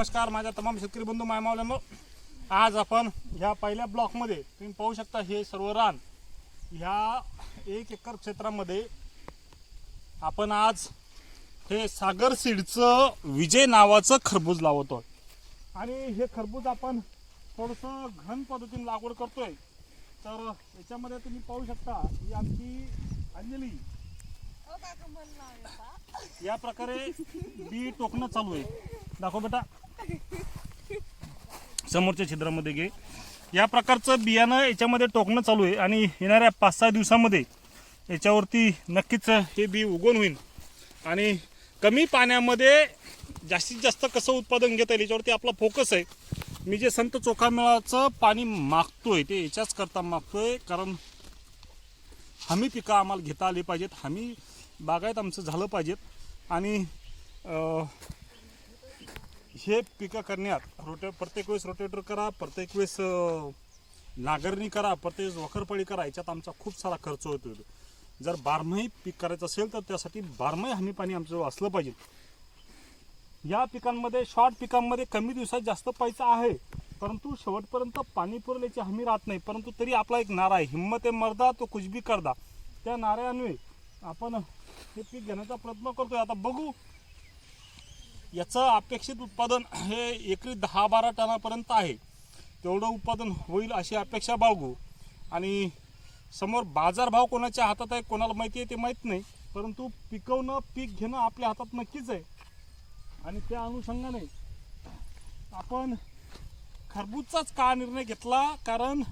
नमस्कार माझ्या तमाम शेतकरी बंधू मायमावल्यांनो आज आपण ह्या पहिल्या ब्लॉकमध्ये तुम्ही पाहू शकता हे सर्व रान. ह्या एक एकर क्षेत्रामध्ये आपण आज हे सागर सीडचं विजय नावाचं खरबूज लावतो आणि हे खरबूज आपण थोडंसं घन पद्धतीने लागवड करतोय. तर याच्यामध्ये तुम्ही पाहू शकता ही आमची अंजली. या प्रकारे बी टोकणं चालू आहे. दाखव बेटा. समोरच्या छिद्रामध्ये घे. या प्रकारचं बियाणं याच्यामध्ये टोकणं चालू आहे आणि येणाऱ्या पाच सहा दिवसामध्ये याच्यावरती नक्कीच हे बी उगवून होईल. आणि कमी पाण्यामध्ये जास्तीत जास्त कसं उत्पादन घेता येईल याच्यावरती आपला फोकस आहे. मी जे संत चोखामेळाचं पाणी मागतोय ते याच्याच करता मागतोय कारण हमी पिकं आम्हाला घेता आली पाहिजेत. हमी बागायत आमचं झालं पाहिजेत. आणि हे पिकं करण्यात रोटे प्रत्येक वेळेस रोटेटर करा प्रत्येक वेळेस नागरणी नांगरणी करा प्रत्येक वेळेस वखरपळी करा याच्यात आमचा खूप सारा खर्च होतो जर बारमाही पीक करायचं असेल तर त्यासाठी बारमाही हमी पाणी आमचं असलं पाहिजे. या पिकांमध्ये शॉर्ट पिकांमध्ये कमी दिवसात जास्त पैसा आहे. परंतु शेवटपर्यंत पाणी पुरवल्याची हमी राहत नाही. परंतु तरी आपला एक नारा आहे. हिंमत आहे मर्दा तो कुछ भी करदा. त्या नाऱ्यान्वये आपण हे पीक घेण्याचा प्रयत्न करतोय. आता बघू याचं अपेक्षित उत्पादन हे एकरी दहा बारा टनापर्यंत आहे. तेवढं उत्पादन होईल अशी अपेक्षा बाळगू. आणि समोर बाजारभाव कोणाच्या हातात आहे कोणाला माहिती आहे ते माहीत नाही. परंतु पिकवणं पीक घेणं आपल्या हातात नक्कीच आहे. आणि त्या अनुषंगाने आपण खरबूजचाच का निर्णय घेतला? कारण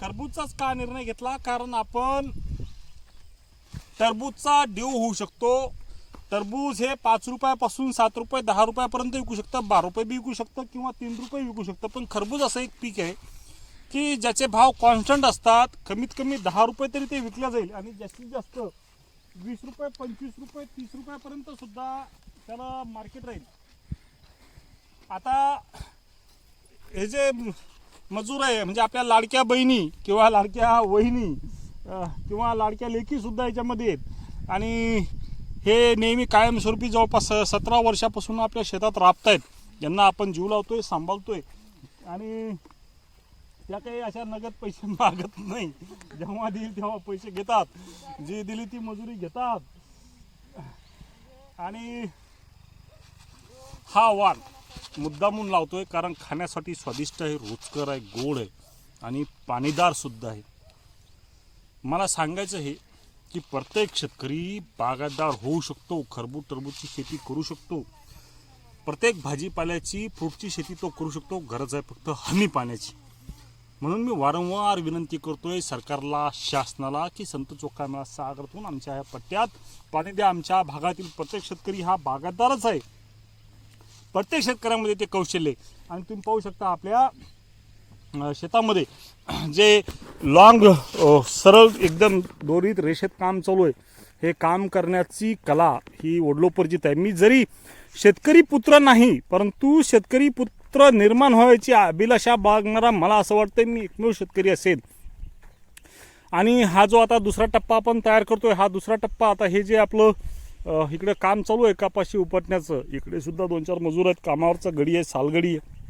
खरबूजचाच का निर्णय घेतला? कारण आपण टरबूजचा ड्यू होऊ शकतो. टरबूज हे पाच रुपयापासून सात रुपये दहा रुपयापर्यंत विकू शकतं बारा रुपये बी विकू शकतं किंवा तीन रुपये विकू शकतं पण खरबूज असं एक पीक आहे की ज्याचे भाव कॉन्स्टंट असतात. कमीत कमी दहा रुपये तरी ते विकलं जाईल. आणि जास्तीत जास्त वीस रुपये पंचवीस रुपये तीस रुपयापर्यंत सुद्धा त्याला मार्केट राहील. आता हे जे मजूर आहे म्हणजे आपल्या लाडक्या बहिणी किंवा लाडक्या वहिनी किंवा लाडक्या लेखीसुद्धा याच्यामध्ये आहेत. आणि हे नेहमी कायमस्वरूपी जवळपास सतरा वर्षापासून आपल्या शेतात राबतायत. ज्यांना आपण जीव लावतोय सांभाळतोय. आणि त्या काही अशा नगद पैसे मागत नाही. जेव्हा देईल तेव्हा पैसे घेतात. जी दिली ती मजुरी घेतात. आणि हा वाण मुद्दामून लावतोय कारण खाण्यासाठी स्वादिष्ट आहे रुचकर आहे गोड आहे आणि पाणीदार सुद्धा आहे. मला सांगायचं हे की प्रत्येक शेतकरी बागायतदार होऊ शकतो खरबूज टरबूजची शेती करू शकतो. प्रत्येक भाजीपाल्याची फ्रूटची शेती तो करू शकतो गरज आहे फक्त हमी पाण्याची. म्हणून मी वारंवार विनंती करतोय सरकारला शासनाला की संत चोखा मेळा सागरतून आमच्या ह्या पट्ट्यात पाणी द्या. आमच्या भागातील प्रत्येक शेतकरी हा बागायतदारच आहे. प्रत्येक शेतकऱ्यामध्ये ते कौशल्य आहे. आणि तुम्ही पाहू शकता आपल्या शेतामध्ये जे लॉंग सरळ एकदम दोरीत रेषेत काम चालू आहे हे काम करण्याची कला ही ओढलोपर्जित आहे. मी जरी शेतकरी पुत्र नाही परंतु शेतकरी पुत्र निर्माण व्हायची अभिलाषा बागणारा मला असं वाटतं मी एकमेव शेतकरी असेल. आणि हा जो आता दुसरा टप्पा आपण तयार करतोय हा दुसरा टप्पा आता हे जे आपलं इकडे काम चालू आहे कपाशी उपटण्याचं इकडे सुद्धा दोन चार मजूर आहेत कामावरचा गडी आहे सालगडी आहे.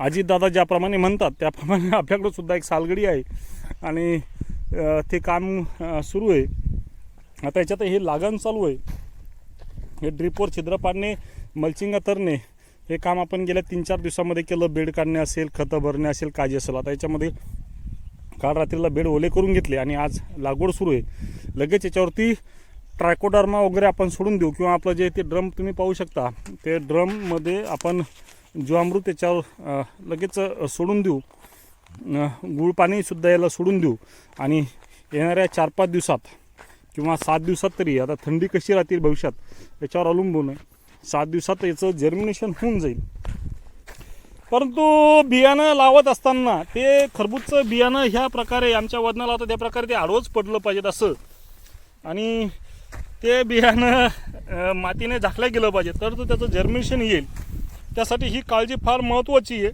अजितदादा ज्याप्रमाणे म्हणतात त्याप्रमाणे आपल्याकडं सुद्धा एक सालगडी आहे. आणि ते काम सुरू आहे. आता याच्यात हे लागण चालू आहे. हे ड्रिपवर छिद्र पाडणे मल्चिंग तरणे हे काम आपण गेल्या तीन चार दिवसामध्ये केलं. बेड काढणे असेल खतं भरणे असेल काजी असेल. आता याच्यामध्ये काल रात्रीला बेड ओले करून घेतले आणि आज लागवड सुरू आहे. लगेच याच्यावरती ट्रायकोडर्मा वगैरे आपण सोडून देऊ किंवा आपलं जे ते ड्रम तुम्ही पाहू शकता ते ड्रममध्ये आपण जीवामृत त्याच्यावर लगेच सोडून देऊ. गुळ पाणीसुद्धा याला सोडून देऊ. आणि येणाऱ्या चार पाच दिवसात किंवा सात दिवसात तरी आता थंडी कशी राहतील भविष्यात याच्यावर अवलंबून आहे. सात दिवसात याचं जर्मिनेशन होऊन जाईल. परंतु बियाणं लावत असताना ते खरबूजचं बियाणं ह्या प्रकारे आमच्या वजनाला होतं त्या प्रकारे ते आडवंच पडलं पाहिजेत असं. आणि ते बियाणं मातीने झाकलं गेलं पाहिजे तर तो त्याचं जर्मिनेशन येईल. त्यासाठी ही काळजी फार महत्त्वाची आहे.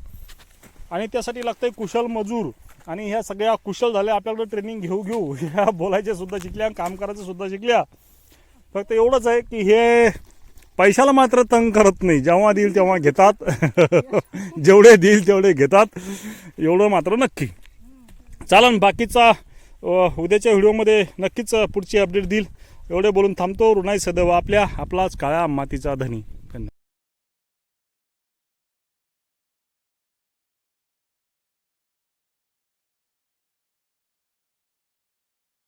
आणि त्यासाठी लागतं आहे कुशल मजूर. आणि ह्या सगळ्या कुशल झाल्या आपल्याकडे ट्रेनिंग घेऊ घेऊ. ह्या बोलायच्या सुद्धा शिकल्या काम करायचं सुद्धा शिकल्या. फक्त एवढंच आहे की हे पैशाला मात्र तंग करत नाही. जेव्हा देईल तेव्हा घेतात. जेवढे देईल तेवढे घेतात. एवढं मात्र नक्की. चालन बाकीचा उद्याच्या व्हिडिओमध्ये नक्कीच पुढची अपडेट देईल. एवढे बोलून थांबतो. ऋणाई सदैव आपल्या आपलाच काळ्या मातीचा धनी.